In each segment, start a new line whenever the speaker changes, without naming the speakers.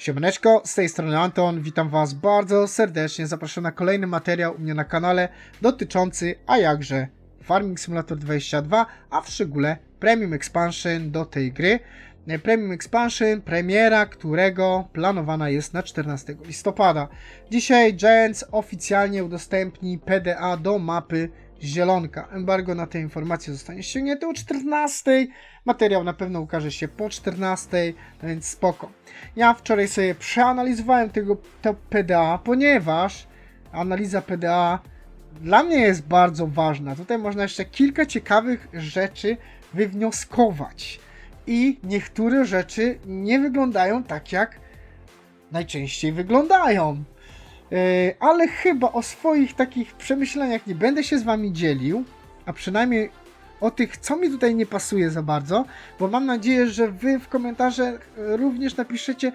Siemaneczko, z tej strony Anton, witam Was bardzo serdecznie, zapraszam na kolejny materiał u mnie na kanale dotyczący, a jakże, Farming Simulator 22, a w szczególe Premium Expansion do tej gry. E, Premium Expansion, premiera którego planowana jest na 14 listopada. Dzisiaj Giants oficjalnie udostępni PDA do mapy Zielonka. Embargo na te informacje zostanie ściągnięte o 14. Materiał na pewno ukaże się po 14, no więc spoko. Ja wczoraj sobie przeanalizowałem tego to PDA, ponieważ analiza PDA dla mnie jest bardzo ważna. Tutaj można jeszcze kilka ciekawych rzeczy wywnioskować. I niektóre rzeczy nie wyglądają tak, jak najczęściej wyglądają. Yy, ale chyba o swoich takich przemyśleniach nie będę się z wami dzielił, a przynajmniej o tych, co mi tutaj nie pasuje za bardzo, bo mam nadzieję, że wy w komentarzach e, również napiszecie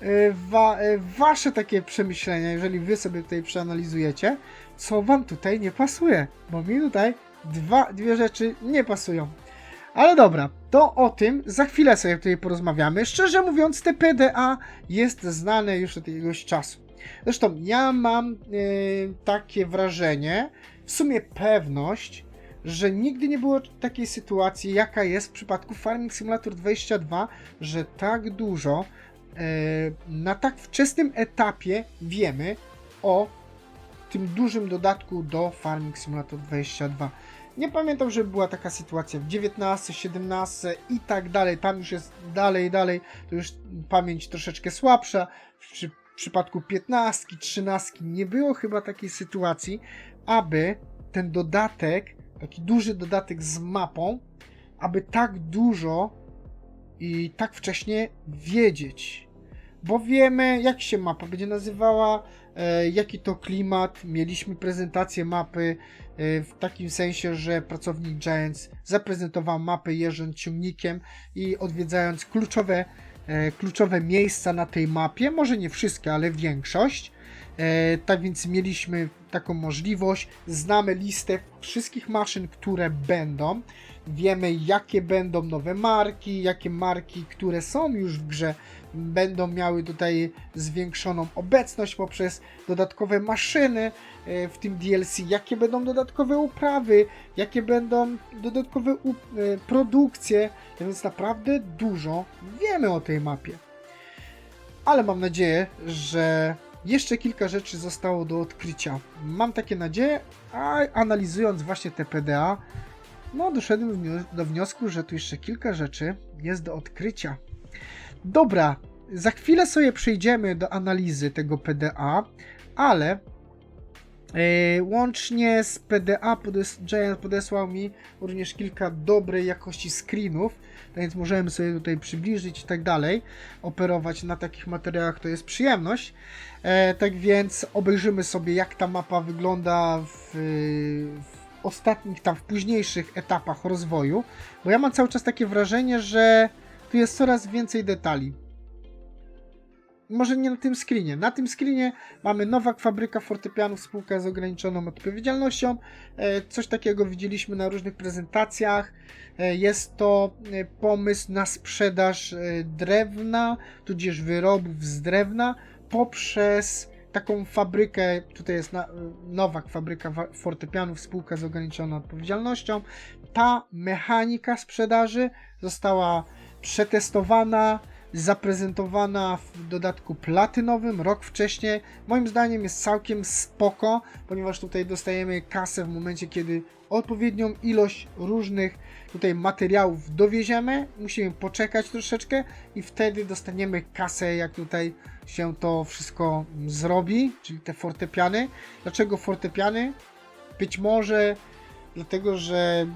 e, wa, e, wasze takie przemyślenia, jeżeli wy sobie tutaj przeanalizujecie, co wam tutaj nie pasuje, bo mi tutaj dwa, dwie rzeczy nie pasują. Ale dobra, to o tym za chwilę sobie tutaj porozmawiamy. Szczerze mówiąc, te PDA jest znane już od jakiegoś czasu. Zresztą ja mam e, takie wrażenie, w sumie pewność, że nigdy nie było takiej sytuacji, jaka jest w przypadku Farming Simulator 22, że tak dużo e, na tak wczesnym etapie wiemy o tym dużym dodatku do Farming Simulator 22. Nie pamiętam, żeby była taka sytuacja w 19, 17 i tak dalej. Tam już jest dalej, dalej, to już pamięć troszeczkę słabsza. W przy, przypadku 15, 13 nie było chyba takiej sytuacji, aby ten dodatek, taki duży dodatek z mapą, aby tak dużo i tak wcześnie wiedzieć. Bo wiemy, jak się mapa będzie nazywała, e, jaki to klimat. Mieliśmy prezentację mapy e, w takim sensie, że pracownik Giants zaprezentował mapę jeżdżąc ciągnikiem i odwiedzając kluczowe, kluczowe miejsca na tej mapie. Może nie wszystkie, ale większość. E, tak więc mieliśmy taką możliwość. Znamy listę wszystkich maszyn, które będą. Wiemy, jakie będą nowe marki, jakie marki, które są już w grze, będą miały tutaj zwiększoną obecność poprzez dodatkowe maszyny e, w tym DLC, jakie będą dodatkowe uprawy, jakie będą dodatkowe e, produkcje. Tak więc naprawdę dużo wiemy o tej mapie. Ale mam nadzieję, że jeszcze kilka rzeczy zostało do odkrycia. Mam takie nadzieje, a analizując właśnie te PDA, no doszedłem do wniosku, że tu jeszcze kilka rzeczy jest do odkrycia. Dobra, za chwilę sobie przejdziemy do analizy tego PDA, ale łącznie z PDA podes- Giant podesłał mi również kilka dobrej jakości screenów, tak więc możemy sobie tutaj przybliżyć i tak dalej. Operować na takich materiałach to jest przyjemność. E, tak więc obejrzymy sobie, jak ta mapa wygląda w, w ostatnich, tam w późniejszych etapach rozwoju, bo ja mam cały czas takie wrażenie, że tu jest coraz więcej detali. Może nie na tym screenie. Na tym screenie mamy nowa fabryka fortepianów, spółka z ograniczoną odpowiedzialnością. E, Coś takiego widzieliśmy na różnych prezentacjach. E, Jest to e, pomysł na sprzedaż drewna, tudzież wyrobów z drewna poprzez taką fabrykę, tutaj jest nowa fabryka fortepianów, spółka z ograniczoną odpowiedzialnością. Ta mechanika sprzedaży została przetestowana, zaprezentowana w dodatku platynowym rok wcześniej. Moim zdaniem jest całkiem spoko, ponieważ tutaj dostajemy kasę w momencie, kiedy odpowiednią ilość różnych tutaj materiałów dowieziemy. Musimy poczekać troszeczkę i wtedy dostaniemy kasę, jak tutaj się to wszystko zrobi, czyli te fortepiany. Dlaczego fortepiany? Być może dlatego, że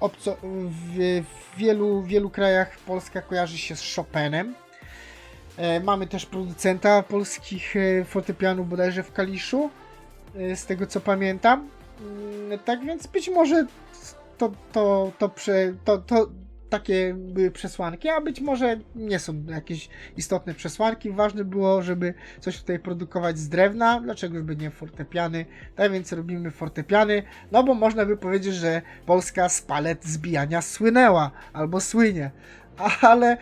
obco- w, w wielu, wielu krajach Polska kojarzy się z Chopinem. E, mamy też producenta polskich e, fortepianów bodajże w Kaliszu, e, z tego co pamiętam. Mm, Tak więc być może to, to, to, prze, to, to takie były przesłanki, a być może nie są jakieś istotne przesłanki. Ważne było, żeby coś tutaj produkować z drewna, dlaczego by nie fortepiany. Tak więc robimy fortepiany, no bo można by powiedzieć, że Polska z palet zbijania słynęła albo słynie. ale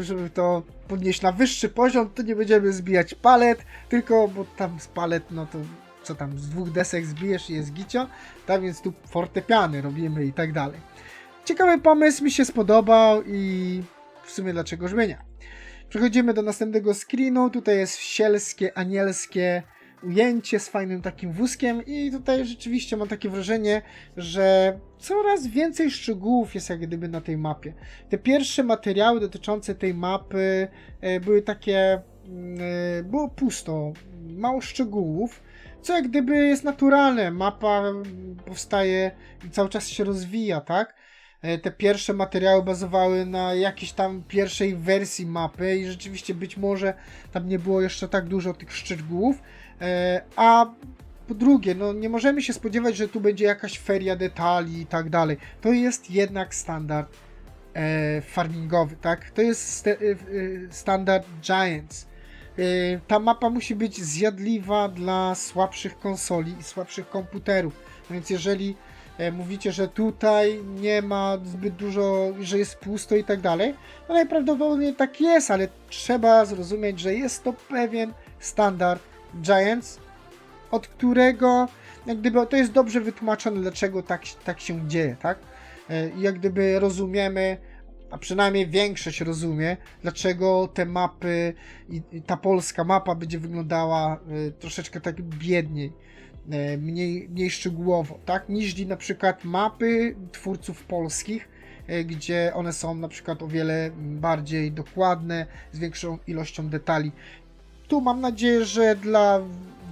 żeby to podnieść na wyższy poziom, to nie będziemy zbijać palet, tylko bo tam z palet, no to co tam, z dwóch desek zbijesz i jest gicio, tak więc tu fortepiany robimy i tak dalej. Ciekawy pomysł, mi się spodobał i w sumie dlaczego zmienia. Przechodzimy do następnego screenu, tutaj jest sielskie, anielskie ujęcie z fajnym takim wózkiem i tutaj rzeczywiście mam takie wrażenie, że coraz więcej szczegółów jest jak gdyby na tej mapie. Te pierwsze materiały dotyczące tej mapy e, były takie, mm, e, było pusto, mało szczegółów, co jak gdyby jest naturalne. Mapa powstaje i cały czas się rozwija, tak? E, Te pierwsze materiały bazowały na jakiejś tam pierwszej wersji mapy i rzeczywiście być może tam nie było jeszcze tak dużo tych szczegółów. E, A po drugie, no nie możemy się spodziewać, że tu będzie jakaś feria detali i tak dalej. To jest jednak standard e, farmingowy, tak? To jest standard Giants. Ta mapa musi być zjadliwa dla słabszych konsoli i słabszych komputerów. No Więc jeżeli mówicie, że tutaj nie ma zbyt dużo, że jest pusto i tak dalej, no najprawdopodobniej tak jest, ale trzeba zrozumieć, że jest to pewien standard Giants, od którego jak gdyby to jest dobrze wytłumaczone, dlaczego tak, tak się dzieje, tak? E, jak gdyby rozumiemy, a przynajmniej większość rozumie, dlaczego te mapy i, ta polska mapa będzie wyglądała e, troszeczkę tak biedniej, e, mniej, mniej szczegółowo, tak? Niż na przykład mapy twórców polskich, e, gdzie one są na przykład o wiele bardziej dokładne, z większą ilością detali. Tu mam nadzieję, że dla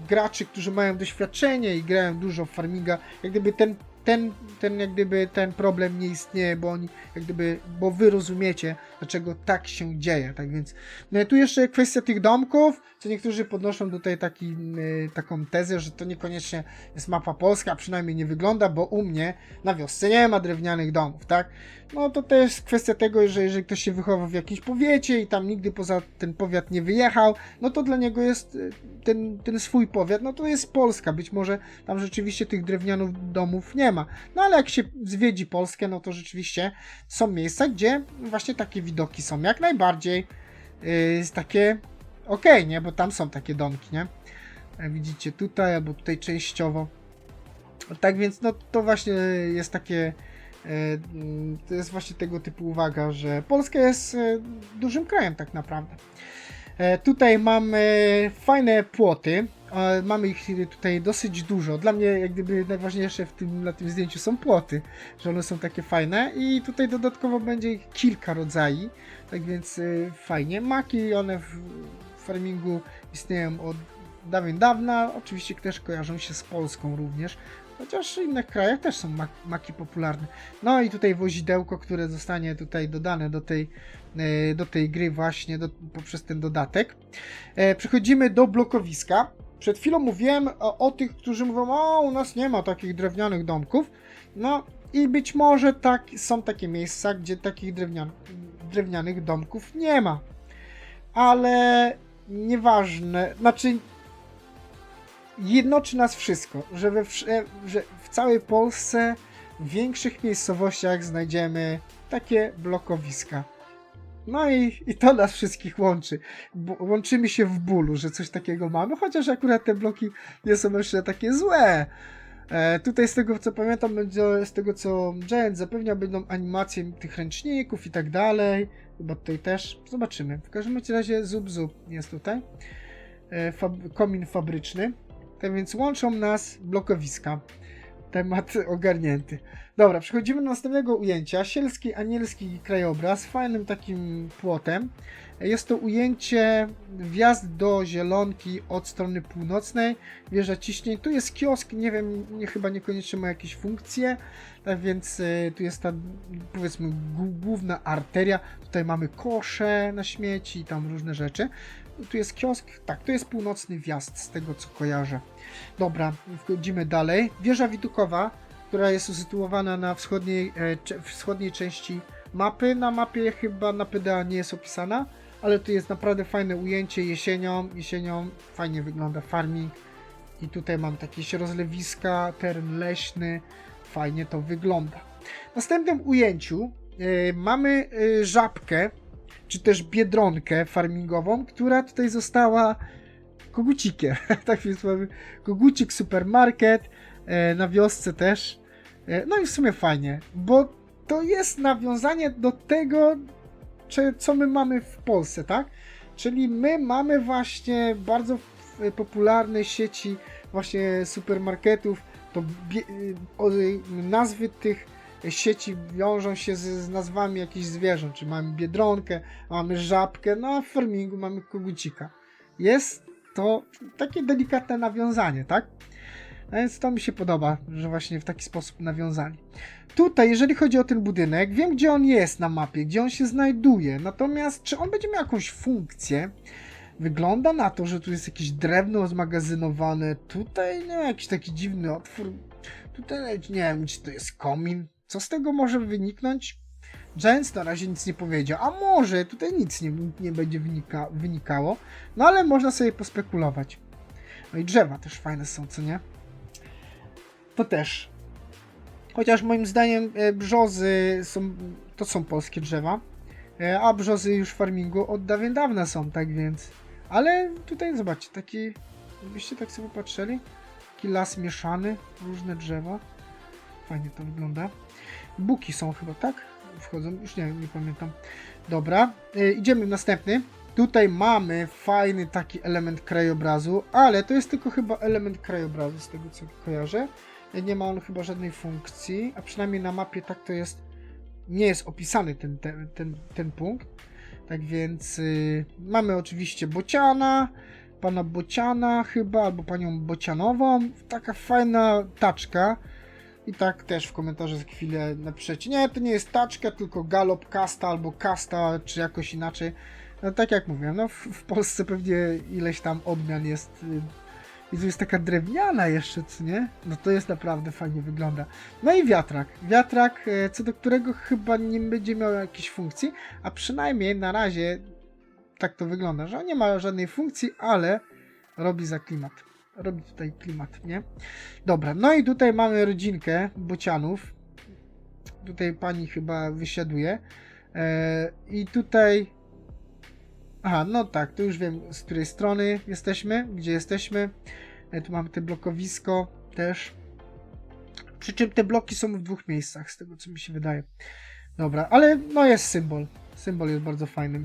graczy, którzy mają doświadczenie i grają dużo w farminga, jak gdyby ten, ten, ten, jak gdyby ten problem nie istnieje, bo oni, jak gdyby, bo wy rozumiecie, dlaczego tak się dzieje. Tak więc no, tu jeszcze kwestia tych domków, co niektórzy podnoszą tutaj taki, y, taką tezę, że to niekoniecznie jest mapa polska, przynajmniej nie wygląda, bo u mnie na wiosce nie ma drewnianych domów, tak? No to też kwestia tego, że jeżeli ktoś się wychował w jakimś powiecie i tam nigdy poza ten powiat nie wyjechał, no to dla niego jest y, ten, ten swój powiat, no to jest Polska. Być może tam rzeczywiście tych drewnianych domów nie ma. No ale jak się zwiedzi Polskę, no to rzeczywiście są miejsca, gdzie właśnie takie widoki są jak najbardziej yy, takie okej, nie? Bo tam są takie domki, nie? Jak widzicie tutaj, albo tutaj częściowo. Tak więc, no to właśnie jest takie. e, mm, To jest właśnie tego typu uwaga, że Polska jest e, dużym krajem, tak naprawdę. E, Tutaj mamy fajne płoty. e, Mamy ich tutaj dosyć dużo. Dla mnie, jak gdyby najważniejsze w tym, na tym zdjęciu są płoty, że one są takie fajne. I tutaj dodatkowo będzie ich kilka rodzajów. Tak więc e, fajnie. Maki, one w farmingu istnieją od dawien dawna. Oczywiście też kojarzą się z Polską również. Chociaż w innych krajach też są mak- maki popularne. No i tutaj wozidełko, które zostanie tutaj dodane do tej, e, do tej gry właśnie do, poprzez ten dodatek. E, Przechodzimy do blokowiska. Przed chwilą mówiłem o, o tych, którzy mówią, o u nas nie ma takich drewnianych domków. No i być może tak, są takie miejsca, gdzie takich drewnian, drewnianych domków nie ma. Ale nieważne, znaczy jednoczy nas wszystko, że, we, wsz- że w całej Polsce w większych miejscowościach znajdziemy takie blokowiska. No i, i to nas wszystkich łączy. Bo, łączymy się w bólu, że coś takiego mamy, chociaż akurat te bloki nie są jeszcze takie złe. E, tutaj z tego co pamiętam, będzie, z tego co Giant zapewnia, będą animacje tych ręczników i tak dalej. Chyba tutaj też. Zobaczymy. W każdym razie Zub Zub jest tutaj. E, fab komin fabryczny. Tak więc łączą nas blokowiska. Temat ogarnięty. Dobra, przechodzimy do następnego ujęcia. Sielski, anielski krajobraz fajnym takim płotem. Jest to ujęcie wjazd do Zielonki od strony północnej. Wieża ciśnień. Tu jest kiosk, nie wiem, nie, chyba niekoniecznie ma jakieś funkcje. Tak więc y, tu jest ta powiedzmy główna arteria. Tutaj mamy kosze na śmieci i tam różne rzeczy. Tu jest kiosk, tak, to jest północny wjazd z tego co kojarzę. Dobra, wchodzimy dalej. Wieża widokowa, która jest usytuowana na wschodniej, e, wschodniej części mapy. Na mapie chyba na PDA nie jest opisana, ale tu jest naprawdę fajne ujęcie jesienią. Jesienią fajnie wygląda farming. I tutaj mam jakieś rozlewiska, teren leśny. Fajnie to wygląda. W następnym ujęciu e, mamy e, żabkę, czy też biedronkę farmingową, która tutaj została kogucikiem. tak więc mamy kogucik supermarket, e, na wiosce też. No i w sumie fajnie, bo to jest nawiązanie do tego, co my mamy w Polsce, tak? Czyli my mamy właśnie bardzo popularne sieci właśnie supermarketów, to nazwy tych sieci wiążą się z, z nazwami jakichś zwierząt, czy mamy biedronkę, mamy żabkę, no a w farmingu mamy kogucika. Jest to takie delikatne nawiązanie, tak? A Więc to mi się podoba, że właśnie w taki sposób nawiązali. Tutaj, jeżeli chodzi o ten budynek, wiem gdzie on jest na mapie, gdzie on się znajduje. Natomiast czy on będzie miał jakąś funkcję? Wygląda na to, że tu jest jakieś drewno zmagazynowane. Tutaj nie jakiś taki dziwny otwór. Tutaj nie wiem, czy to jest komin. Co z tego może wyniknąć? Giants na razie nic nie powiedział. A może tutaj nic nie, nie będzie wynika, wynikało. No ale można sobie pospekulować. No i drzewa też fajne są, co nie? To też. Chociaż moim zdaniem e, brzozy są, to są polskie drzewa, e, a brzozy już w farmingu od dawien dawna są, tak więc. Ale tutaj zobaczcie, taki, gdybyście tak sobie patrzyli, taki las mieszany, różne drzewa. Fajnie to wygląda. Buki są chyba, tak? Wchodzą, już nie, nie pamiętam. Dobra, e, idziemy w następny. Tutaj mamy fajny taki element krajobrazu, ale to jest tylko chyba element krajobrazu, z tego co kojarzę. Nie ma on chyba żadnej funkcji, a przynajmniej na mapie tak to jest. Nie jest opisany ten, ten, ten, ten punkt. Tak więc y, mamy oczywiście Bociana, pana Bociana chyba, albo panią Bocianową. Taka fajna taczka. I tak też w komentarzu za chwilę napiszecie, nie, to nie jest taczka, tylko galop kasta albo kasta, czy jakoś inaczej. No tak jak mówię, no w, w Polsce pewnie ileś tam odmian jest. I tu jest taka drewniana jeszcze, co nie? No to jest naprawdę fajnie wygląda. No i wiatrak. Wiatrak, e, co do którego chyba nie będzie miał jakiejś funkcji, a przynajmniej na razie tak to wygląda, że on nie ma żadnej funkcji, ale robi za klimat. Robi tutaj klimat, nie? Dobra, no i tutaj mamy rodzinkę bocianów. Tutaj pani chyba wysiaduje. E, I tutaj Aha, no tak, to już wiem z której strony jesteśmy, gdzie jesteśmy. E, Tu mamy te blokowisko też. Przy czym te bloki są w dwóch miejscach, z tego co mi się wydaje. Dobra, ale no jest symbol. Symbol jest bardzo fajny.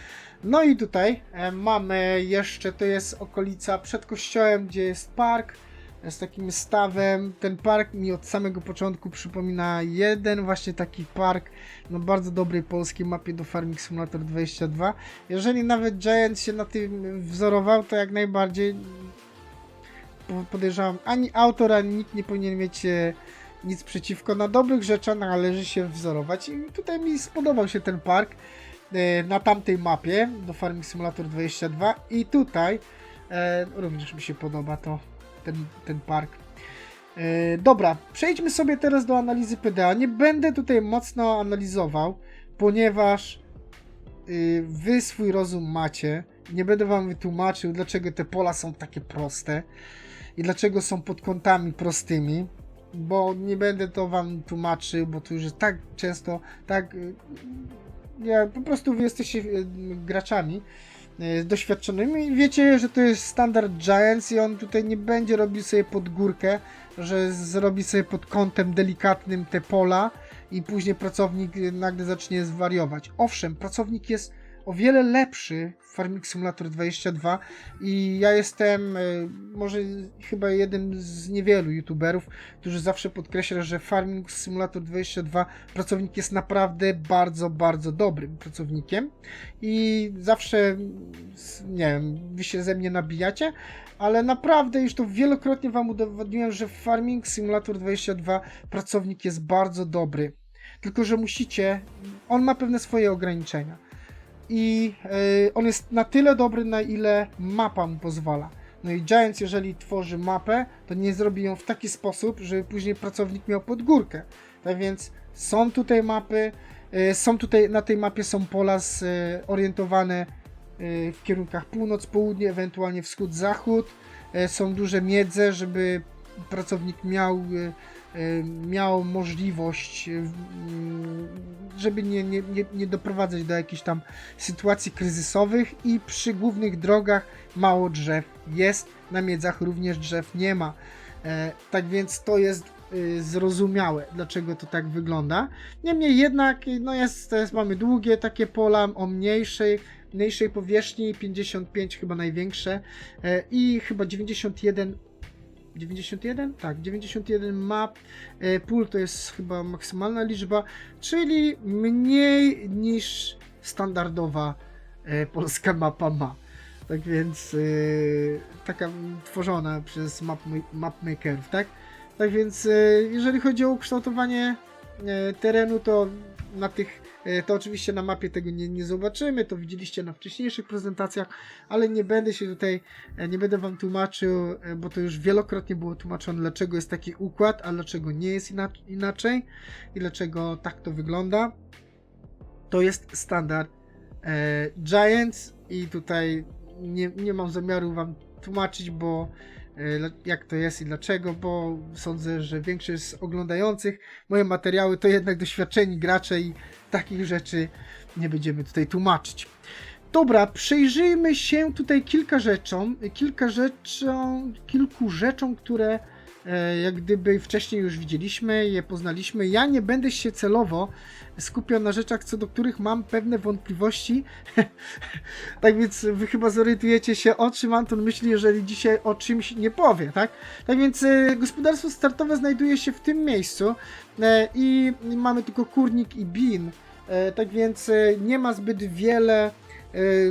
no i tutaj e, mamy jeszcze, to jest okolica przed kościołem, gdzie jest park z takim stawem. Ten park mi od samego początku przypomina jeden właśnie taki park na bardzo dobrej polskiej mapie do Farming Simulator 22. Jeżeli nawet Giant się na tym wzorował, to jak najbardziej po- podejrzewam, ani autor, ani nikt nie powinien mieć e, nic przeciwko. Na dobrych rzeczach należy się wzorować i tutaj mi spodobał się ten park e, na tamtej mapie do Farming Simulator 22 i tutaj e, również mi się podoba to ten, ten park. E, dobra, przejdźmy sobie teraz do analizy PDA. Nie będę tutaj mocno analizował, ponieważ y, wy swój rozum macie. Nie będę wam wytłumaczył, dlaczego te pola są takie proste i dlaczego są pod kątami prostymi, bo nie będę to wam tłumaczył, bo to już tak często, tak. y, Ja, po prostu wy jesteście y, graczami doświadczonymi i wiecie, że to jest standard Giants i on tutaj nie będzie robił sobie pod górkę, że zrobi sobie pod kątem delikatnym te pola i później pracownik nagle zacznie zwariować. Owszem, pracownik jest o wiele lepszy Farming Simulator 22 i ja jestem y, może chyba jednym z niewielu youtuberów, którzy zawsze podkreśla, że Farming Simulator 22 pracownik jest naprawdę bardzo, bardzo dobrym pracownikiem i zawsze nie wiem, wy się ze mnie nabijacie, ale naprawdę już to wielokrotnie wam udowodniłem, że Farming Simulator 22 pracownik jest bardzo dobry. Tylko, że musicie, on ma pewne swoje ograniczenia i y, on jest na tyle dobry, na ile mapa mu pozwala. No i Giants, jeżeli tworzy mapę, to nie zrobi ją w taki sposób, żeby później pracownik miał podgórkę. Tak więc są tutaj mapy, y, są tutaj na tej mapie są pola zorientowane y, w kierunkach północ, południe, ewentualnie wschód, zachód. Są duże miedze, żeby pracownik miał, e, e, miał możliwość, e, mm, żeby nie, nie, nie, nie doprowadzać do jakichś tam sytuacji kryzysowych i przy głównych drogach mało drzew jest, na miedzach również drzew nie ma. E, Tak więc to jest y, zrozumiałe, dlaczego to tak wygląda. Niemniej jednak, y, no jest, jest, mamy długie takie pola o mniejszej, mniejszej powierzchni, 55 chyba największe e, i chyba 91 91? Tak, 91 map. E, Pól to jest chyba maksymalna liczba, czyli mniej niż standardowa e, polska mapa ma. Tak więc e, taka tworzona przez map, mapmakerów, tak? Tak więc jeżeli chodzi o ukształtowanie terenu, to na tych, to oczywiście na mapie tego nie, nie zobaczymy, to widzieliście na wcześniejszych prezentacjach, ale nie będę się tutaj, e, nie będę wam tłumaczył, e, bo to już wielokrotnie było tłumaczone, dlaczego jest taki układ, a dlaczego nie jest inac- inaczej i dlaczego tak to wygląda. To jest standard e, Giants i tutaj nie, nie mam zamiaru wam tłumaczyć, bo e, jak to jest i dlaczego, bo sądzę, że większość z oglądających moje materiały to jednak doświadczeni gracze i takich rzeczy nie będziemy tutaj tłumaczyć. Dobra, przejrzyjmy się tutaj kilka rzeczom, kilka rzeczom, kilku rzeczom, które e, jak gdyby wcześniej już widzieliśmy, je poznaliśmy. Ja nie będę się celowo skupiał na rzeczach, co do których mam pewne wątpliwości. tak więc wy chyba zorientujecie się, o czym Anton myśli, jeżeli dzisiaj o czymś nie powie, tak? Tak więc e, gospodarstwo startowe znajduje się w tym miejscu e, i mamy tylko kurnik i bin. E, tak więc e, nie ma zbyt wiele e,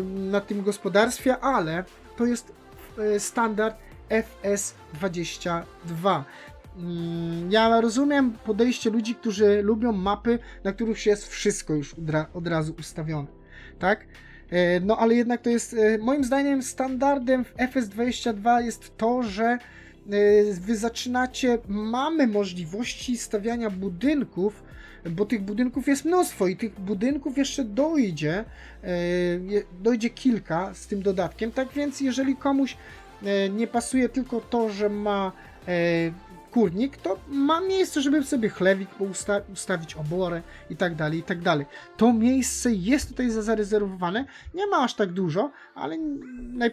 na tym gospodarstwie, ale to jest e, standard FS22. Mm, Ja rozumiem podejście ludzi, którzy lubią mapy, na których jest wszystko już od razu ustawione, tak? E, No ale jednak to jest, e, moim zdaniem, standardem w FS22 jest to, że e, wy zaczynacie, mamy możliwości stawiania budynków, bo tych budynków jest mnóstwo i tych budynków jeszcze dojdzie, dojdzie kilka z tym dodatkiem, tak więc jeżeli komuś nie pasuje tylko to, że ma e, kurnik, to ma miejsce, żeby sobie chlewik usta- ustawić, oborę i tak dalej, i tak dalej. To miejsce jest tutaj za- zarezerwowane, nie ma aż tak dużo, ale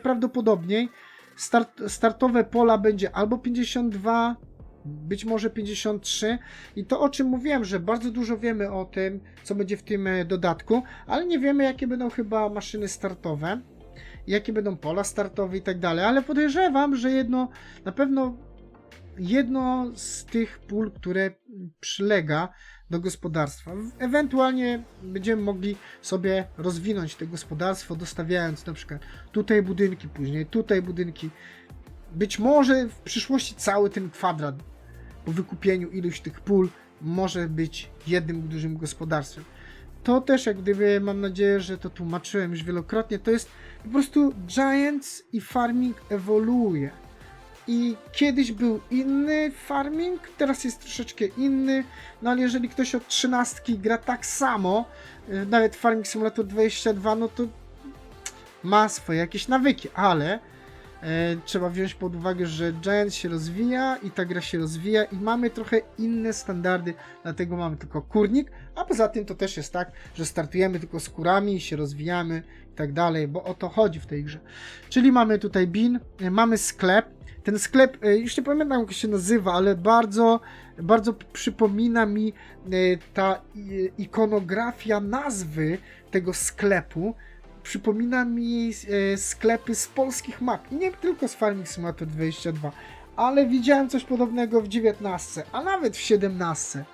najprawdopodobniej start, startowe pola będzie albo 52, być może 53 i to o czym mówiłem, że bardzo dużo wiemy o tym, co będzie w tym e, dodatku, ale nie wiemy jakie będą chyba maszyny startowe, jakie będą pola startowe i tak dalej, ale podejrzewam, że jedno, na pewno jedno z tych pól, które przylega do gospodarstwa. Ewentualnie będziemy mogli sobie rozwinąć to gospodarstwo, dostawiając na przykład tutaj budynki, później tutaj budynki. Być może w przyszłości cały ten kwadrat po wykupieniu iluś tych pól może być jednym dużym gospodarstwem. To też jak gdyby mam nadzieję, że to tłumaczyłem już wielokrotnie, to jest po prostu Giants i farming ewoluuje. I kiedyś był inny farming, teraz jest troszeczkę inny, no ale jeżeli ktoś od 13 gra tak samo, y, nawet Farming Simulator 22, no to ma swoje jakieś nawyki, ale trzeba wziąć pod uwagę, że Giant się rozwija i ta gra się rozwija i mamy trochę inne standardy, dlatego mamy tylko kurnik, a poza tym to też jest tak, że startujemy tylko z kurami się rozwijamy i tak dalej, bo o to chodzi w tej grze. Czyli mamy tutaj bin, e, mamy sklep, ten sklep, e, już nie pamiętam jak się nazywa, ale bardzo, bardzo przypomina mi e, ta ikonografia nazwy tego sklepu. Przypomina mi e, sklepy z polskich map i nie tylko z Farming Simulator 22, ale widziałem coś podobnego w 19, a nawet w 17.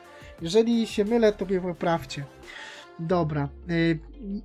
Jeżeli się mylę, to mnie poprawcie. Dobra. y,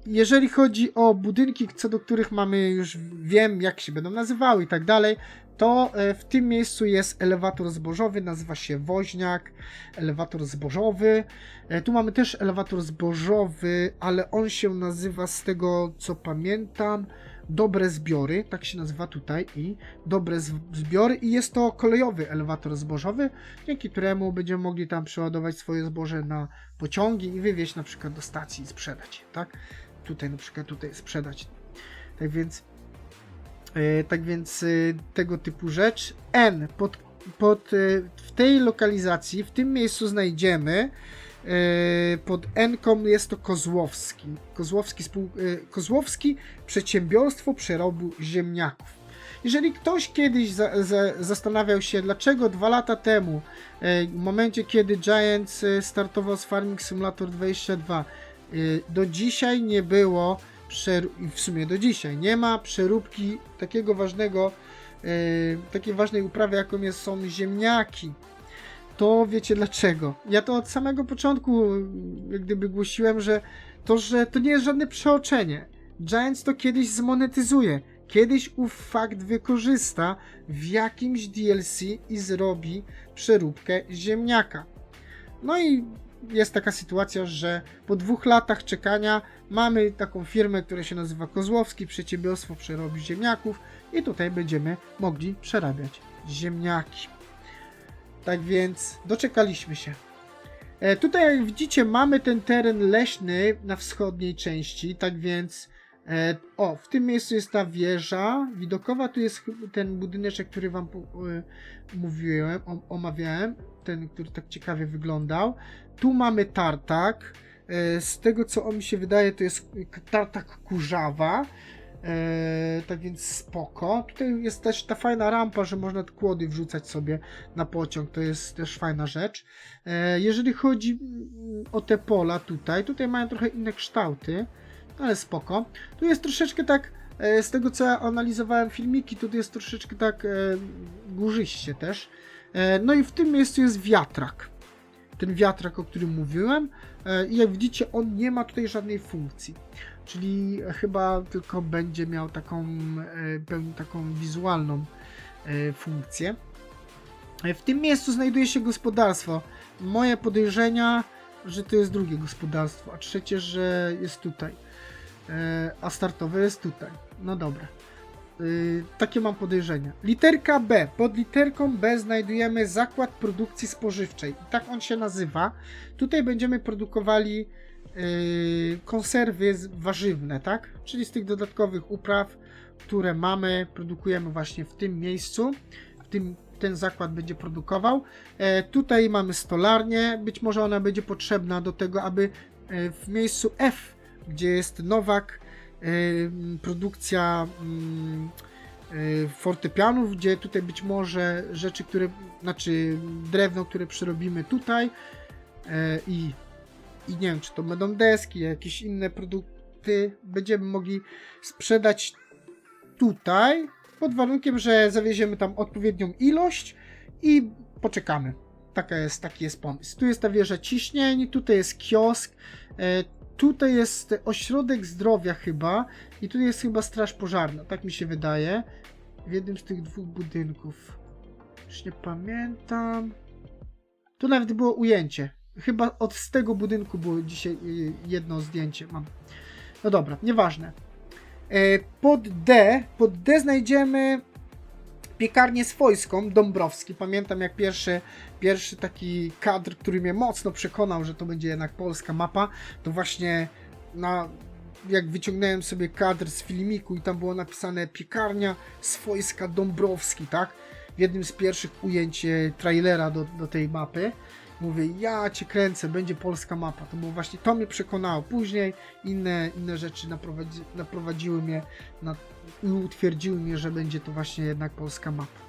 Jeżeli chodzi o budynki, co do których mamy już wiem, jak się będą nazywały i tak dalej, to e, w tym miejscu jest elewator zbożowy, nazywa się woźniak, elewator zbożowy. E, Tu mamy też elewator zbożowy, ale on się nazywa z tego co pamiętam dobre zbiory, tak się nazywa tutaj i dobre zbiory i jest to kolejowy elewator zbożowy, dzięki któremu będziemy mogli tam przeładować swoje zboże na pociągi i wywieźć na przykład do stacji i sprzedać, tak? Tutaj na przykład tutaj sprzedać. Tak więc tak więc e, tego typu rzecz. N pod pod, y, w tej lokalizacji, w tym miejscu znajdziemy pod Enką jest to Kozłowski. Kozłowski, spół, Kozłowski Przedsiębiorstwo Przerobu Ziemniaków. Jeżeli ktoś kiedyś za, za, zastanawiał się, dlaczego dwa lata temu, w momencie kiedy Giants startował z Farming Simulator 22, y, do dzisiaj nie było, w sumie do dzisiaj, nie ma przeróbki takiego ważnego yy, takiej ważnej uprawy, jaką jest, są ziemniaki. To wiecie dlaczego? Ja to od samego początku jak gdyby głosiłem, że to, że to nie jest żadne przeoczenie. Giants to kiedyś zmonetyzuje. Kiedyś ów fakt wykorzysta w jakimś DLC i zrobi przeróbkę ziemniaka. No i jest taka sytuacja, że po dwóch latach czekania mamy taką firmę, która się nazywa Kozłowski, przedsiębiorstwo przerobi ziemniaków i tutaj będziemy mogli przerabiać ziemniaki. Tak więc doczekaliśmy się. E, tutaj jak widzicie mamy ten teren leśny na wschodniej części, tak więc o, w tym miejscu jest ta wieża widokowa, tu jest ten budyneczek, który wam e, mówiłem, omawiałem, ten, który tak ciekawie wyglądał. Tu mamy tartak, e, z tego co mi się wydaje to jest tartak kurzawa, tak więc spoko. Tutaj jest też ta fajna rampa, że można kłody wrzucać sobie na pociąg. To jest też fajna rzecz. Jeżeli chodzi mm, o te pola tutaj, tutaj mają trochę inne kształty, ale spoko. Tu jest troszeczkę tak, e, z tego co ja analizowałem filmiki, tu jest troszeczkę tak e, górzyście też. E, no i w tym miejscu jest wiatrak. Ten wiatrak, o którym mówiłem. I jak widzicie, on nie ma tutaj żadnej funkcji czyli chyba tylko będzie miał taką, taką wizualną funkcję. W tym miejscu znajduje się gospodarstwo. Moje podejrzenia, że to jest drugie gospodarstwo, a trzecie, że jest tutaj. E, A startowe jest tutaj. No dobra. E, Takie mam podejrzenia. Literka B. Pod literką B znajdujemy zakład produkcji spożywczej. I tak on się nazywa. Tutaj będziemy produkowali yy, konserwy warzywne, tak? Czyli z tych dodatkowych upraw, które mamy, produkujemy właśnie w tym miejscu. W tym ten zakład będzie produkował. E, tutaj mamy stolarnię, być może ona będzie potrzebna do tego, aby e, w miejscu F, gdzie jest Nowak, produkcja e, fortepianów, gdzie tutaj być może rzeczy, które, znaczy drewno, które przerobimy tutaj e, i i nie wiem, czy to będą deski, jakieś inne produkty będziemy mogli sprzedać tutaj, pod warunkiem, że zawieziemy tam odpowiednią ilość i poczekamy. Taka jest, taki jest pomysł. Tu jest ta wieża ciśnień, tutaj jest kiosk, e, tutaj jest ośrodek zdrowia chyba i tu jest chyba straż pożarna, tak mi się wydaje. W jednym z tych dwóch budynków. Już nie pamiętam. Tu nawet było ujęcie. Chyba od z tego budynku było dzisiaj y, jedno zdjęcie. Mam. No dobra, nieważne. E, Pod D, pod D znajdziemy piekarnię swojską, Dąbrowski. Pamiętam jak pierwszy, pierwszy taki kadr, który mnie mocno przekonał, że to będzie jednak polska mapa, to właśnie na, jak wyciągnąłem sobie kadr z filmiku i tam było napisane piekarnia swojska Dąbrowski, tak? W jednym z pierwszych ujęć e, trailera do, do tej mapy. Mówię, ja cię kręcę, będzie polska mapa. To było właśnie, to mnie przekonało. Później inne, inne rzeczy naprowadzi, naprowadziły mnie na, i utwierdziły mnie, że będzie to właśnie jednak polska mapa.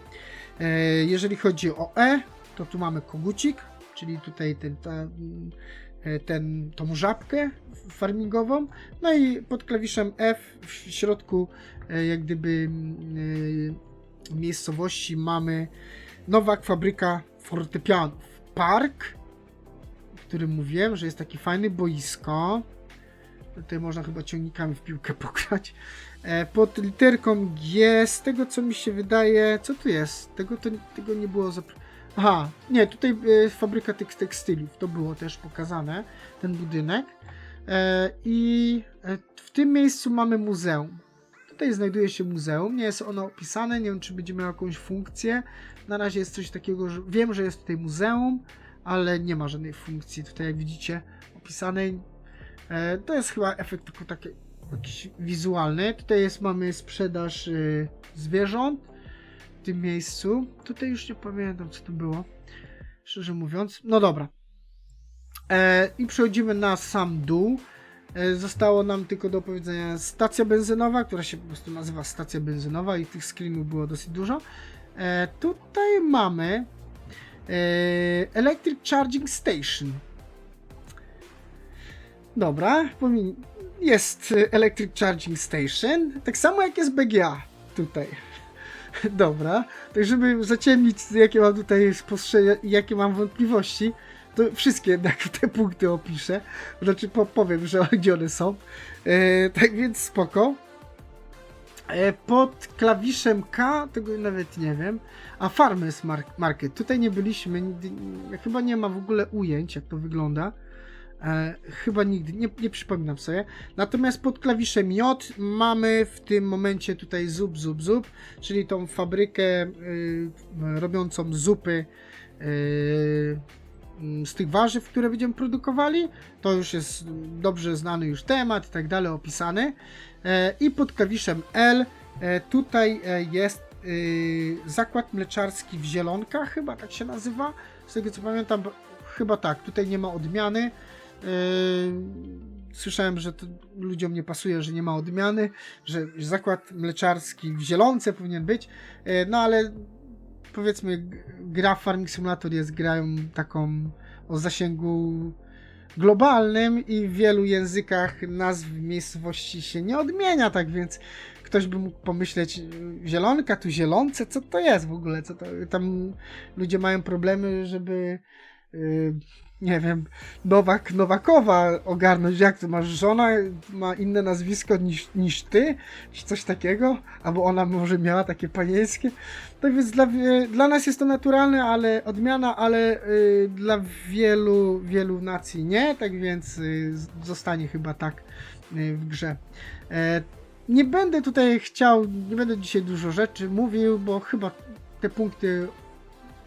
E, jeżeli chodzi o E, to tu mamy kogucik, czyli tutaj ten, ta, e, ten, tą żabkę farmingową. No i pod klawiszem F w środku e, jak gdyby e, miejscowości mamy nowa fabryka fortepianów. Park, o którym mówiłem, że jest taki fajny boisko. Tutaj można chyba ciągnikami w piłkę pograć. Pod literką G, z tego co mi się wydaje, co tu jest? Tego, to, tego nie było Aha, nie, tutaj e, fabryka tych tekstyliów, to było też pokazane, ten budynek. E, I e, w tym miejscu mamy muzeum. Tutaj znajduje się muzeum, nie jest ono opisane, nie wiem czy będzie miało jakąś funkcję. Na razie jest coś takiego, że wiem, że jest tutaj muzeum, ale nie ma żadnej funkcji tutaj, jak widzicie, opisanej. E, to jest chyba efekt tylko taki jakiś wizualny. Tutaj jest, mamy sprzedaż y, zwierząt. Tym miejscu. Tutaj już nie pamiętam, co to było. Szczerze mówiąc. No dobra. E, I przechodzimy na sam dół. E, zostało nam tylko do powiedzenia stacja benzynowa, która się po prostu nazywa stacja benzynowa i tych screenów było dosyć dużo. E, tutaj mamy e, Electric Charging Station. Dobra, jest Electric Charging Station, tak samo jak jest BGA tutaj. Dobra, tak żeby zaciemnić jakie mam tutaj spostrzeżenia i jakie mam wątpliwości, to wszystkie jednak te punkty opiszę. Znaczy po, powiem, że gdzie one są. E, tak więc spoko. E, pod klawiszem K, tego nawet nie wiem. A Farmers Mar- Market. Tutaj nie byliśmy. Nigdy, chyba nie ma w ogóle ujęć, jak to wygląda. E, chyba nigdy, nie, nie przypominam sobie. Natomiast pod klawiszem J mamy w tym momencie tutaj zup, zup, zup, czyli tą fabrykę y, robiącą zupy y, mm, z tych warzyw, które będziemy produkowali. To już jest dobrze znany już temat i tak dalej, opisany. E, I pod klawiszem L e, tutaj e, jest y, zakład mleczarski w Zielonkach, chyba tak się nazywa. Z tego co pamiętam, chyba tak, tutaj nie ma odmiany. Yy, Słyszałem, że to ludziom nie pasuje, że nie ma odmiany, że zakład mleczarski w Zielonce powinien być, Yy, no ale powiedzmy gra Farming Simulator jest grają taką o zasięgu globalnym i w wielu językach nazw miejscowości się nie odmienia, tak więc ktoś by mógł pomyśleć yy, zielonka, tu zielonce, co to jest w ogóle, co to, tam ludzie mają problemy, żeby nie wiem, Nowak Nowakowa ogarnąć, jak ty masz? Żona, ma inne nazwisko niż, niż ty, czy coś takiego, albo ona może miała takie panieńskie. Tak więc dla, dla nas jest to naturalne, ale odmiana, ale y, dla wielu, wielu nacji nie, tak więc y, zostanie chyba tak y, w grze. E, nie będę tutaj chciał, nie będę dzisiaj dużo rzeczy mówił, bo chyba te punkty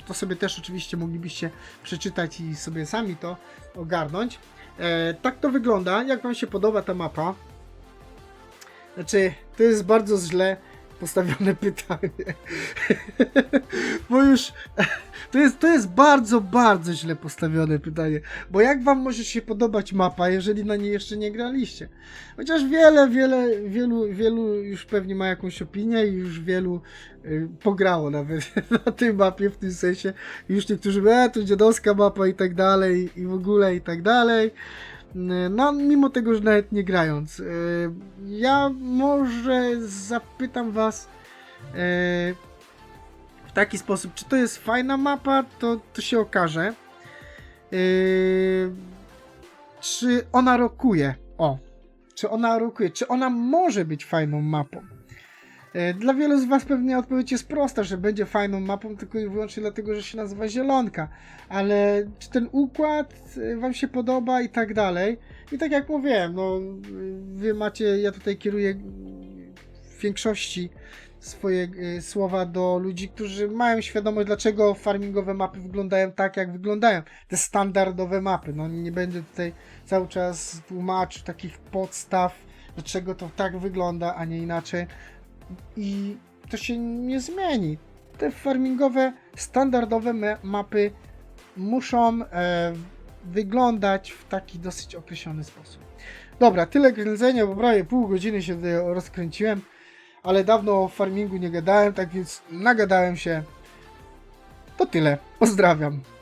to sobie też oczywiście moglibyście przeczytać i sobie sami to ogarnąć. E, tak to wygląda. Jak Wam się podoba ta mapa? Znaczy, to jest bardzo źle postawione pytanie. Bo już to jest, to jest bardzo, bardzo źle postawione pytanie. Bo jak Wam może się podobać mapa, jeżeli na niej jeszcze nie graliście? Chociaż wiele, wiele, wielu, wielu już pewnie ma jakąś opinię i już wielu y, pograło nawet na tej mapie w tym sensie. Już niektórzy mówią, e, to dziadowska mapa i tak dalej, i w ogóle i tak dalej. No, mimo tego, że nawet nie grając. y, Ja może zapytam Was y, w taki sposób, czy to jest fajna mapa, to, to się okaże. Y, Czy ona rokuje? O, czy ona rokuje? Czy ona może być fajną mapą? E, Dla wielu z Was pewnie odpowiedź jest prosta, że będzie fajną mapą tylko i wyłącznie dlatego, że się nazywa Zielonka. Ale czy ten układ e, Wam się podoba i tak dalej? I tak jak mówiłem, no Wy macie, ja tutaj kieruję w większości swoje e, słowa do ludzi, którzy mają świadomość, dlaczego farmingowe mapy wyglądają tak, jak wyglądają. Te standardowe mapy. No nie będę tutaj cały czas tłumaczył takich podstaw, dlaczego to tak wygląda, a nie inaczej i to się nie zmieni. Te farmingowe, standardowe mapy muszą e, wyglądać w taki dosyć określony sposób. Dobra, tyle kręcenia, bo prawie pół godziny się rozkręciłem, ale dawno o farmingu nie gadałem, tak więc nagadałem się. To tyle. Pozdrawiam.